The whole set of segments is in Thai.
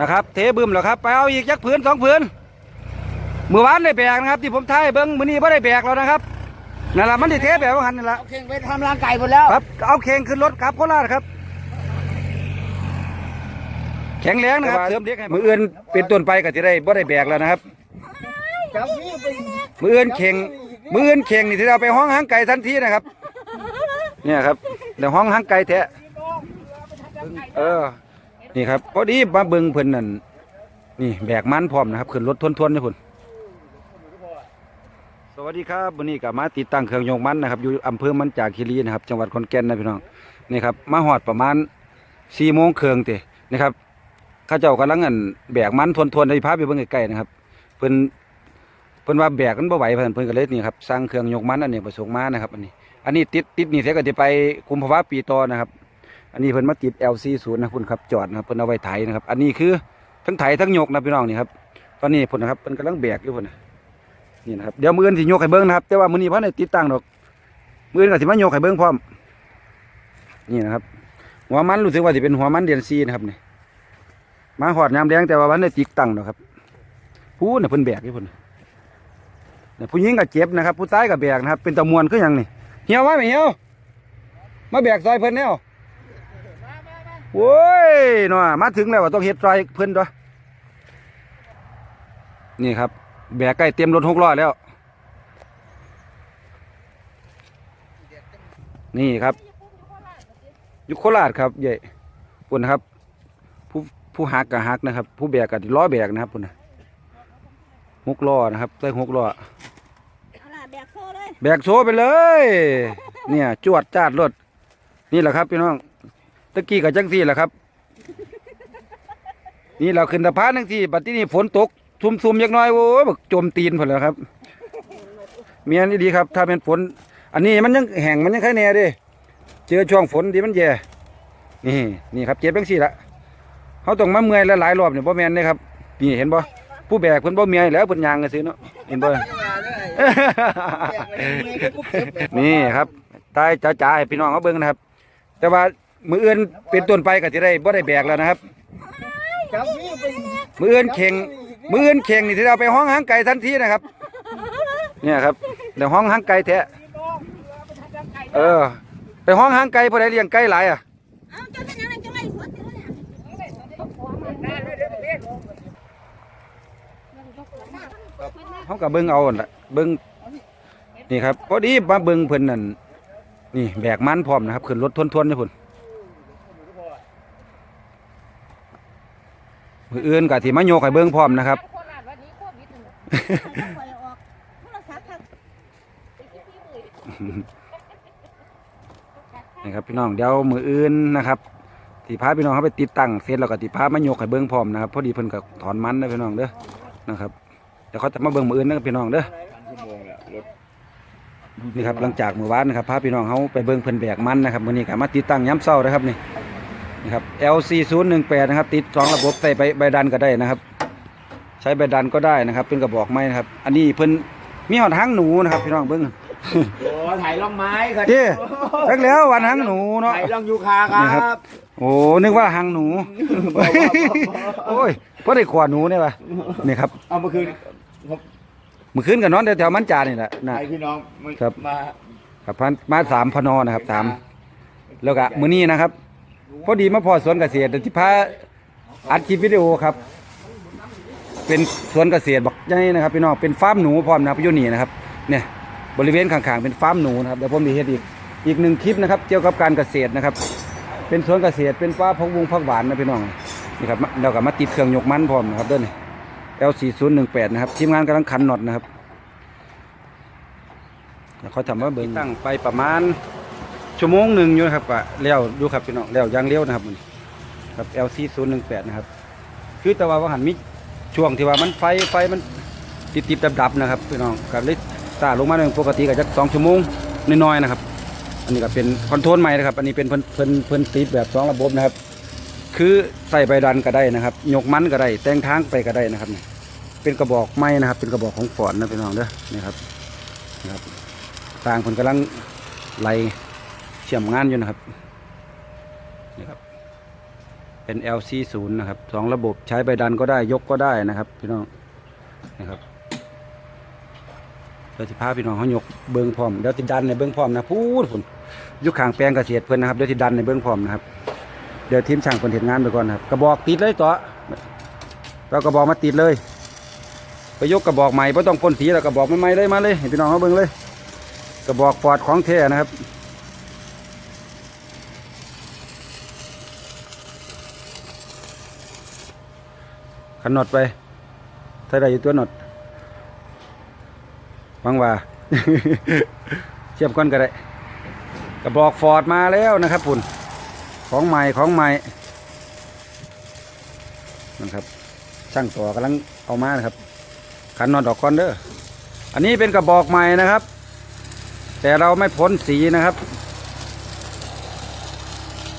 นะครับ เทบึมแล้วครับ ไปเอาอีกยักผืนสองผืนเมื่อวานได้แบกนะครับที่ผมท้ายเบิ้งมื้อนี้ไม่ได้แบกแล้วนะครับนั่นแหละมันได้เทแบบว่าหันนั่นแหละเอาเข่งไปทำร่างไก่หมดแล้วครับเอาเข่งขึ้นรถครับโคราชครับ แข็งแรงนะครับเสริมเด็กให้มืออื่นเป็นต้นไปก็จะได้บ่ได้แบกแล้วนะครับ จับนี่ไปมืออื่นเข่งมืออื่นเข่งนี่ที่เราไปห้องหางไก่ทันทีนะครับ เนี่ยครับเดี๋ยวห้องหางไก่แท้เออ นี่ครับพอดีมาเบิ่งเพิ่นนั่นนี่แบกมันพร้อมนะครับขึ้นรถทวนๆนี่พุ่นสวัสดีครับวันนี้ก็มาติดตั้งเครื่องยกมันนะครับอยู่อำเภอมันจากคีรีนะครับ จังหวัดขอนแก่นนะพี่น้องนี่ครับมาหอดประมาณสี่โมงเครื่องเตะนะครับข้าเจ้ากำลังอันแบกมันทวนๆในพาไปเบิ่งใกล้ๆนะครับเพิ่นเพิ่นว่าแบกมันบ่ไหวเพิ่นเพิ่นก็เลยนี่ครับสร้างเครื่องยกมันอันนี้ประสงค์มานะครับอันนี้ อันนี้ติดติดนี่เสียก็จะไปกุมภาวะปีต่อนะครับ อันนี้เพิ่นมาติด LC0 นะคุณครับจอดนะครับเพิ่นเอาไว้ไถนะครับ อันนี้คือทั้งไถทั้งยกนะพี่น้องนี่ครับตอนนี้เพิ่นนะครับเพิ่นกำลังแบกอยู่เพิ่นนะนี่นะครับเดี๋ยวมืออื่นสิยกให้เบิ่งนะครับแต่ว่ามื้อนี้เพิ่นได้ติดตั้งดอกมืออื่นก็สิมายกให้เบิ่งพร้อมนี่นะครับหัวมันรู้สึกว่าสิเป็นหัวมันเดือนซีนะครับนี่มาหอดยามแดงแต่ว่าวันได้ติดตั้งดอกครับผู้น่ะเพิ่นแบกอยู่เพิ่นเนี่ยผู้หญิงก็เจ็บนะครับ ผู้ชายก็แบกนะครับ เป็นตะมวนคือยังนี่เหี่ยวมาไหมเหี่ยวมาแบกซอยเพิ่นแล้ว โว้ยเนาะมาถึงแล้วว่าต้องเฮ็ดซอยเพิ่นตัวนี่ครับ แบกใกล้เตรียมรถหกล้อแล้ว นี่ครับอยู่โคราชครับใหญ่ปุ่นนะครับ ผู้ผู้หักกับหักนะครับ ผู้แบกกับล้อแบกนะครับปุ่นนะหกล้อนะครับใส่หกล้อเอาล่ะแบกโซ่เลยแบกโซไปเลย เนี่ยจวดจาดรถนี่แหละครับพี่น้องตะกี้กับจังสี่แหละครับ นี่เราขึ้นสะพานจังสี่บัดที่นี่ฝนตกซุ่มๆยักหน้อยโอ้ยบักจมตีนผลแล้วครับ เมียนี่ดีครับ ถ้าเป็นฝน อันนี้มันยังแห้งมันยังแค่แน่เดิเจอช่วงฝนดีมันแย่นี่นี่ครับเจ็บจังสี่ละเขาต้องมาเมื่อยหลายๆรอบเนี่ยบ่แม่นเลยครับนี่เห็นบ่ผู้แบกเพิ่นบ่เมื่อยแล้วเพิ่นยางกันซื้อเนาะเห็นบ่นี่ครับตายจ๋าๆให้พี่น้องเขาเบิ่งนะครับ แต่ว่า มืออื่นเป็นต้นไปก็จะได้บ่ได้แบกแล้วนะครับ จับนี่ไปมืออื่นเข่งมืออื่นเข่งนี่ที่เราไปห้องหางไก่ทันทีนะครับ เนี่ยครับเดี๋ยวห้องหางไก่แท้เออ ไปห้องหางไก่พอได้เลี้ยงไก่หลายอะเอาเจ้าเป็นยังไงจังไรสวนสิเนี่ยเขากับเบิ่งเอาหั่นละเบิ่งนี่ครับพอดีมาเบิ่งเพิ่นนั่นนี่แบกมันพร้อมนะครับขึ้นรถทวนๆนี่พุ่น มืออื่นก็สิมาโยกให้เบิ่งพร้อมนะครับปล่อยออกโทรศัพท์ครับนี่ครับพี่น้องเดี๋ยวมืออื่นนะครับที่พาพี่น้องเขาไปติดตั้งเสร็จแล้วก็ติพามาโยกให้เบิ้งพร้อมนะครับพอดีเพิ่นก็ถอนมันนะพี่น้องเด้อนะครับเดี๋ยวเขาจะมาเบิ้งมืออื่นนะครับพี่น้องเด้อนี่ครับหลังจากมือวานนะครับพาพี่น้องเขาไปเบิ้งเพิ่นแบกมันนะครับมื้อนี้ก็มาติดตั้งย้ำเศร้านะครับนี่ นี่ครับ LC 0 1 8 นะครับติดสองระบบใส่ใบใบดันก็ได้นะครับ ใช้ใบดันก็ได้นะครับ เป็นกระบอกไม้นะครับ อันนี้เพิ่นมีหอดหางหนูนะครับพี่น้องเบิ้งโอ้ถ่ายล่องไม้ครับเด้แรกแล้ววันหางหนูเนาะถ่ายล่องยูคาคนี่ครัรับบโอ้นึกว่าหางหนูโอ้ยก็ได้ขวาหนูเนี่ยปะนี่ครับเอาเมื่อคืนผมเมื่อคืนกับนอนแถวๆมันจานี่แหละนะถ่ายพี่น้องมาครับมาครับพันมาสามพนอนะครับสามแล้วก็มื้อนี้นะครับ พอดีมาพอสวนเกษตรที่พาอัดคลิปวิดีโอครับ เป็นสวนเกษตรบักใหญ่นะครับพี่น้องเป็นฟาร์มหนูพร้อมนะครับอยู่นี่นะครับเนี่ยบริเวณข้างๆเป็นฟาร์มหนูนะครับเดี๋ยวผมมีเฮ็ดอีกอีกหนึ่งคลิปนะครับเกี่ยวกับการเกษตรนะครับ เป็นสวนเกษตรเป็นฟ้าพักบุงพักหวานนะพี่น้องนี่ครับเราก็มาติดเครื่องยกมันพร้อมนะครับเด้อนี่ L4018 นะครับทีมงานกำลังขันน็อตนะครับเขาทำว่าเบิ่งตั้งไปประมาณ ชั่วโมงหนึ่งอยู่นะครับก็แล้วอยู่ครับพี่น้องแล้วยางเลี้ยวนะครับมันครับ L4018 นะครับ คือแต่ว่าว่าหันมีช่วงที่ว่ามันไฟไฟมันติดติดดับดับๆนะครับพี่น้องก็เลยซาลงมาเป็นปกติก็จะสองชั่วโมงน้อยๆนะครับ อันนี้ก็เป็นคอนโทรลใหม่นะครับ อันนี้เป็นเพิ่นเพิ่นเพิ่นติดแบบสองระบบนะครับ คือใส่ใบดันก็ได้นะครับ ยกมันก็ได้แต่งทางไปก็ได้นะครับเป็นกระบอกไม้นะครับ เป็นกระบอกของฟอร์ดนะพี่น้องเด้อนี่ครับนะครับต่างคนกำลังไล่ เชื่อมงานอยู่นะครับนี่ครับ เป็น LC0 นะครับสองระบบใช้ใบดันก็ได้ยกก็ได้นะครับพี่น้องนะครับเดี๋ยวสิพาพี่น้องเขายกเบิ้งพร้อมเดี๋ยวติดันในเบิ้งพร้อมนะพูดพุ่นอยุคขางแปลงเกษตรเพื่อนนะครับเดี๋ยวติดันในเบิ้งพร้อมนะครับเดี๋ยวทีมช่างเพิ่นเห็นงานไปก่อนครับ กระบอกติดเลยต่อเรากระบอกมาติดเลยไปยกกระบอกใหม่ไม่ต้องพ่นสีแล้วกระบอกใหม่ๆเลยมาเลยให้พี่น้องเขาเบิ้งเลย กระบอกปลอดของแท้นะครับ ขันน็อตไปใส่ได้อยู่ตัวน็อตวังว่าเทียบก้อนก็ได้กระบอกฟอร์ดมาแล้วนะครับปุ่นของใหม่ของใหม่นะครับ ช่างต่อกำลังเอามานะครับขันน็อตดอกก้อนเด้ออันนี้เป็นกระบอกใหม่นะครับ แต่เราไม่พ่นสีนะครับ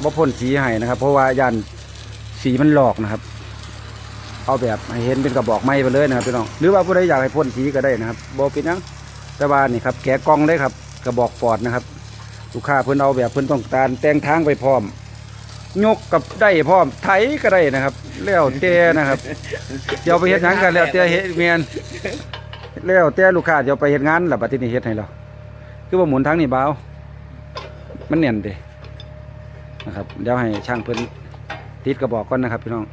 บ่พ่นสีให้นะครับ เพราะว่ายันสีมันหลอกนะครับ เอาแบบให้เห็นเป็นกระบอกไม้ไปเลยนะครับพี่น้องหรือว่าผู้ใดอยากให้พ่นสีก็ได้นะครับบอปิดนังแต่ว่านี่ครับแกะกล่องได้ครับ กระบอกฟอดนะครับลูกค้าเพิ่นเอาแบบเพิ่นต้องการแต่งทางไปพร้อม ยกกับได้พร้อมไถก็ได้นะครับแล้วแต่นะครับเดี๋ยวไปเฮ็ดหยังกันแล้วแต่เฮ็ดเมียนแล้วแต่ลูกค้าเดี๋ยวไปเฮ็ดงานแล้วบัดนี้เฮ็ดให้เราคือว่าหมุนทางนี้เบามันเนียนเด้นะครับเดี๋ยวให้ช่างเพิ่นติดกระบอกก่อนนะครับพี่น้อง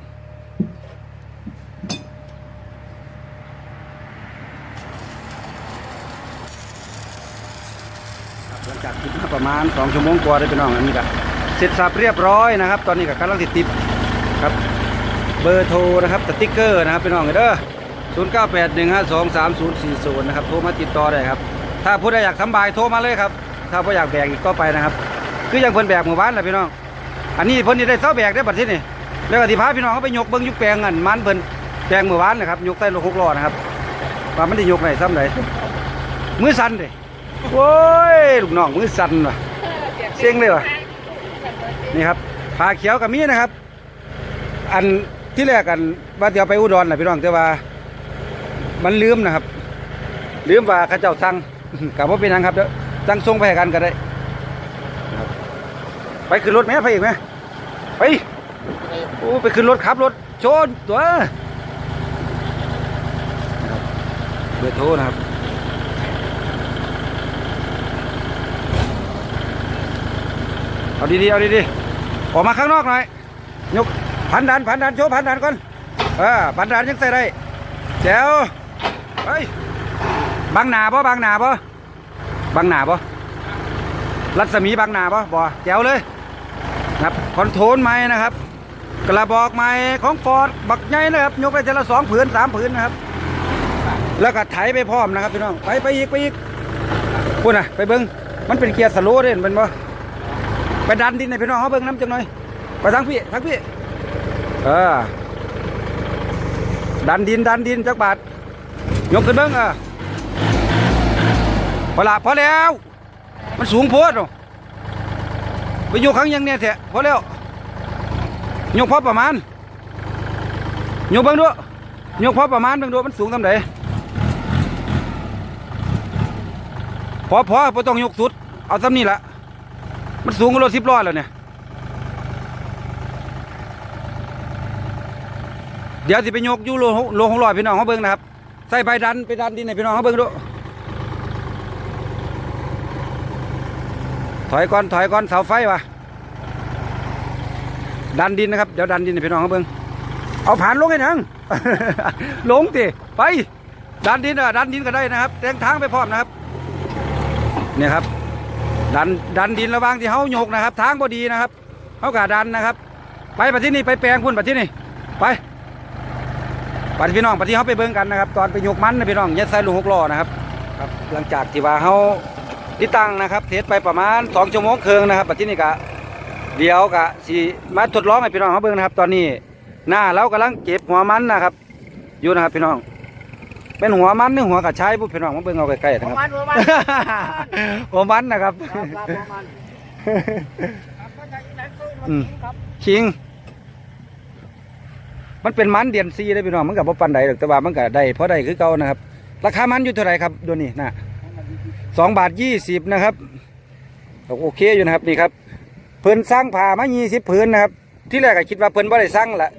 หลังจากติดมา ประมาณ2ชั่วโมงกว่าได้พี่น้องอันนี้ก็เสร็จสับเรียบร้อยนะครับ ตอนนี้ก็กำลังติดติดครับ เบอร์โทรนะครับสติ๊กเกอร์นะครับพี่น้องเด้อ0 9 8 1 5 2 3 0 4 0นะครับโทรมาติดต่อได้ครับ ถ้าผู้ใดอยากทำบายโทรมาเลยครับ ถ้าผู้อยากแบกอีกก็ไปนะครับ คืออย่างเพิ่นแบกหมู่บ้านแหละพี่น้อง อันนี้เพิ่นนี่ได้เสาแบกได้บัดที่นี่แล้วก็ที่พาพี่น้องเขาไปยกเบิ้งยุกแปลงอันมันเพิ่นแปลงหมู่บ้านนะครับยกใต้รถหกล้อนะครับว่ามันได้ยกไหนซ้ำไหนมือสั่นเด้ โอ้ยลูกน้องมือสั่นว่ะเซ็งเลยวะ นี่ครับผาเขียวกับมีนะครับ อันที่แรกกันว่าจะเอาไปอุดรนะพี่น้องแต่ว่า มันลืมนะครับ ลืมว่าเข้าเจ้าสั่ง กับว่าเป็นหยังครับเด้อสั่งส่งไปให้กันก็ได้นะครับไปขึ้นรถไหมไปอีกไหมไปโอ้ไปขึ้นรถขับรถโชนตัวนะครับเบอร์โทรนะครับ เอาดีๆ เอาดีๆ ออกมาข้างนอกหน่อย ยกพันดันพันดันโชว์พันดันก่อน เออพันดันยังใส่ได้แจ๋วเฮ้ยบังหนาบ่บังหนาบ่บังหนาบ่รัศมีบังหนาบ่บ่แจ๋วเลยนะครับคอนโทรลไม้นะครับ กระบอกไม้ของฟอร์ดบักใหญ่นะครับ ยกได้ทีละสองผืนสามผืนนะครับ แล้วก็ไถไปพร้อมนะครับพี่น้อง ไปไปอีกไปอีกพูดนะไปเบิ้งมันเป็นเกียร์สโลว์เด่นเป็นบ่ ไปดันดินในพี่น้องเขาเบิ่งน้ำจังหน่อยไปทางพี่ทางพี่เออดันดินดันดินจักบาทยกขึ้นเบิ่งเออพอละพอแล้ว มันสูงโพดไปยกครั้งยังเนี่ยแท้พอแล้วยกพอประมาณยกเบิ่งดูยกพอประมาณเบิ่งดูมันสูงทำไหนพอพอพอต้องยกสุด เอาซ้ำนี่แหละ มันสูงกว่ารถสิบล้อแล้วเนี่ย เดี๋ยวสิไปยกยู่โลหกโลหกร้อยพี่น้องเขาเบิ่งนะครับ ใส่ใบดันไปดันดินให้พี่น้องเขาเบิ่งดู ถอยก่อนถอยก่อนเสาไฟวะดันดินนะครับ เดี๋ยวดันดินให้พี่น้องเขาเบิ่งเอาผ่านลงให้หนังลงติไปดันดินอะดันดินก็ได้นะครับแต่งทางไปพร้อมนะครับ เนี่ยครับ ดันดันดินระว่างที่เขาโยกนะครับ ทางบ่ดีนะครับเขากะดันนะครับ ไปปัดที่นี่ไปแปลงพุ่นปัดที่นี่ไปปัดพี่น้องปัดที่เขาไปเบิ่งกันนะครับ ตอนไปโยกมันนะพี่น้องยัดใส่ลูกหกล้อนะครับครับ หลังจากที่ว่าเขาติดตั้งนะครับ เทสไปประมาณสองชั่วโมงครึ่งนะครับปัดที่นี่กะเดี๋ยวกะสีมาทดลองให้พี่น้องเขาเบิ่งนะครับ ตอนนี้หน้าเรากำลังเก็บหัวมันนะครับ อยู่นะครับพี่น้อง เป็นหัวมันหรือหัวกระชายพวกพี่น้องมาเบิ่งเอาใกล้ๆปนะระครับมาณประมาณหัวมันนะครับครับครับประมาณอืมคิง มันเป็นมันเดียนซีได้พี่น้องมันกับว่าปันใดหรอกแต่ว่ามันก็ได้เพราะได้คือเก่านะครับ ราคามันอยู่เท่าไหร่ครับดูนี่นะสองบาทยี่สิบนะครับโอเคอยู่นะครับนี่ครับเพิ่นสร้างผ่ามายี่สิบผืนนะครับ ที่แรกก็คิดว่าเพิ่นบ่ได้สั่งละ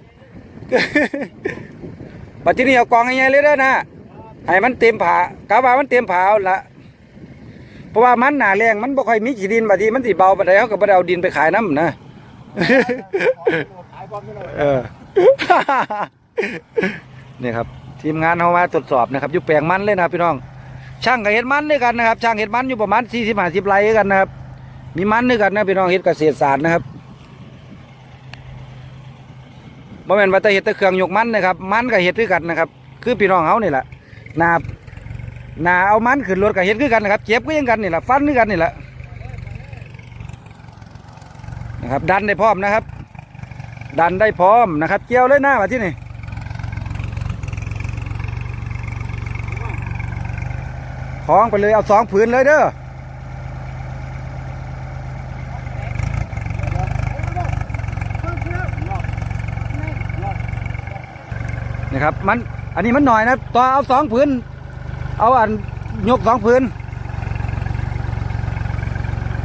บัดทีนี้เอากองใหญ่ๆเลยเด้อนะ ให้มันเต็มผากะว่ามันเต็มผาละเพราะว่ามันหนาแรงมันบ่ค่อยมีขี้ดินบัดทีมันสิเบาบัดใดเฮาก็บ่ได้เอาดินไปขายน้ำนะเออนี่ครับ ทีมงานเฮามาตรวจสอบนะครับอยู่แปลงมันเลยนะครับพี่น้อง ช่างก็เฮ็ดมันด้วยกันนะครับช่างเฮ็ดมันอยู่ประมาณ40 50ไร่ด้วยกันนะครับ มีมันด้วยกันนะพี่น้องเฮ็ดเกษตรศาสตร์นะครับบ่แม่นว่าแต่เฮ็ดแต่เครื่องยกมันนะครับ มันก็เฮ็ดด้วยกันนะครับ คือพี่น้องเฮานี่แหละ นานาเอามันขึ้นรถก็เฮ็ดคือกันนะครับเจ็บก็ยังกันนี่แหละฟันคือกันนี่แหละนะครับ ดันได้พร้อมนะครับ ดันได้พร้อมนะครับ เกี่ยวเลยหน้ามาที่นี่คล้องไปเลยเอาสองผืนเลยเด้อนี่ครับมัน อันนี้มันหน่อยนะต่อเอาสองผืนเอาอันยกสองผืน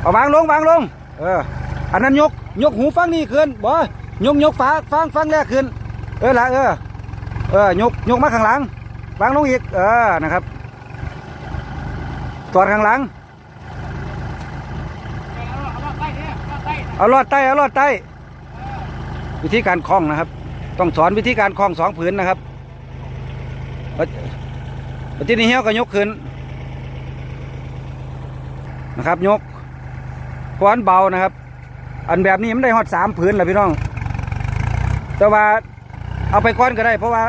เอาวางลงวางลง เออ อันนั้นยกยกหูฟังนี่ขึ้นบ่ยกยกฝาฟังฟังแรกขึ้น เออละเออ เออยกยกมาข้างหลัง วางลงอีก เออ นะครับตอดข้างหลัง เอาลอดใต้เอาลอดใต้ วิธีการคล้องนะครับ ต้องสอนวิธีการคล้องสองผืนนะครับ ปัจจุบันนี้เหี้ยวก็ยกขึ้นนะครับ ยกเพราะอันเบานะครับ อันแบบนี้มันได้ฮอดสามผืนแหละพี่น้อง แต่ว่าเอาไปก้อนก็ได้ เพราะว่า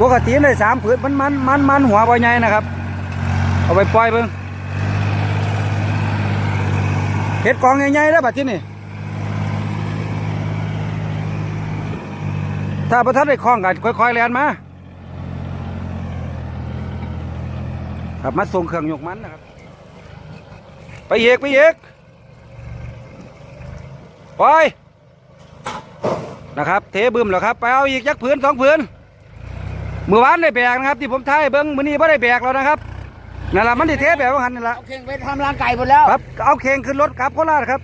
ปกติมันได้สามผืนมันมันมันมันหัวบ่ใหญ่นะครับ เอาไปปล่อยเบิ่งเห็ดกองใหญ่ๆแล้วบัดที่นี่ถ้าประทัดได้คล้องกันค่อยๆแลนมา ครับมาส่งเครื่องยกมันนะครับ ไปเอกไปเอกไปนะครับ เทบึมแล้วครับ ไปเอาอีกจักผืนสองผืนมือวานได้แบกนะครับ ที่ผมทายเบิ้งมือนี้ไม่ได้แบกแล้วนะครับนั่นแหละมันได้เทแบบว่าหันนั่นแหละเอาเข่งไปทำร่างไก่หมดแล้วครับเอาเข่งขึ้นรถกลับโคราชครับ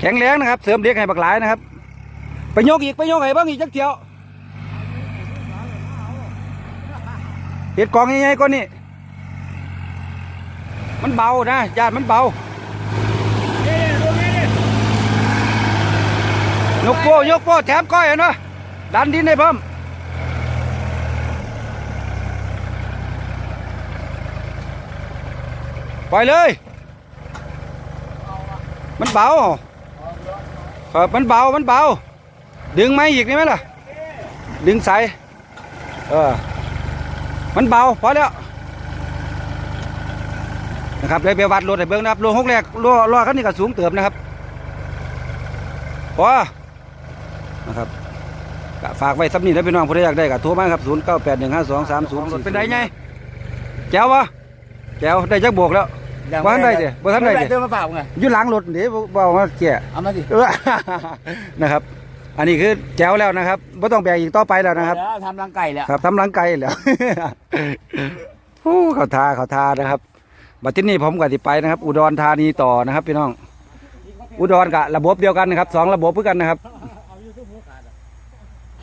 แข็งแรงนะครับ เสริมเด็กให้บักหลายนะครับ ไปโยกอีกไปโยกให้บ้างอีกจักเที่ยว เห็ดกองยังไงก่อนนี่ มันเบานะญาติมันเบายกโป้ยกโป้แถมก้อยเนาะดันดินให้เพิ่มปล่อยเลย มันเบาครับมันเบา มันเบา ดึงไม้อีกได้ไหมล่ะ ดึงใส่เออ มันเบาพอแล้วนะครับเลยไปวัดรถให้เบิ้งนะครับรถหกแรกล้อล้อคันนี้ก็สูงเติบนะครับพอนะครับก็ฝากไว้สำนีนะพี่น้องผู้ใดอยากได้ก็โทรมาครับ0 9 8 1 5 2 3 0เป็นไดไงแจ๋ววะแจ๋วได้จักโบกแล้วบ่ทันได้ดิบ่ทันได้ดิเติมมาเปล่าไงอยู่หลังรถนี่บอกว่าแก่เอามาสิเออนะครับ อันนี้คือแจ๋วแล้วนะครับไม่ต้องแบกอีกต่อไปแล้วนะครับแล้วทำร่างไก่แล้วครับทำหลังไกลแล้วฮู้เขาทาเขาทานะครับบัดที่นี้ผมก็สิไปนะครับ อุดรธานีต่อนะครับพี่น้อง อุดรกับระบบเดียวกันนะครับสองระบบเพื่อกันนะครับ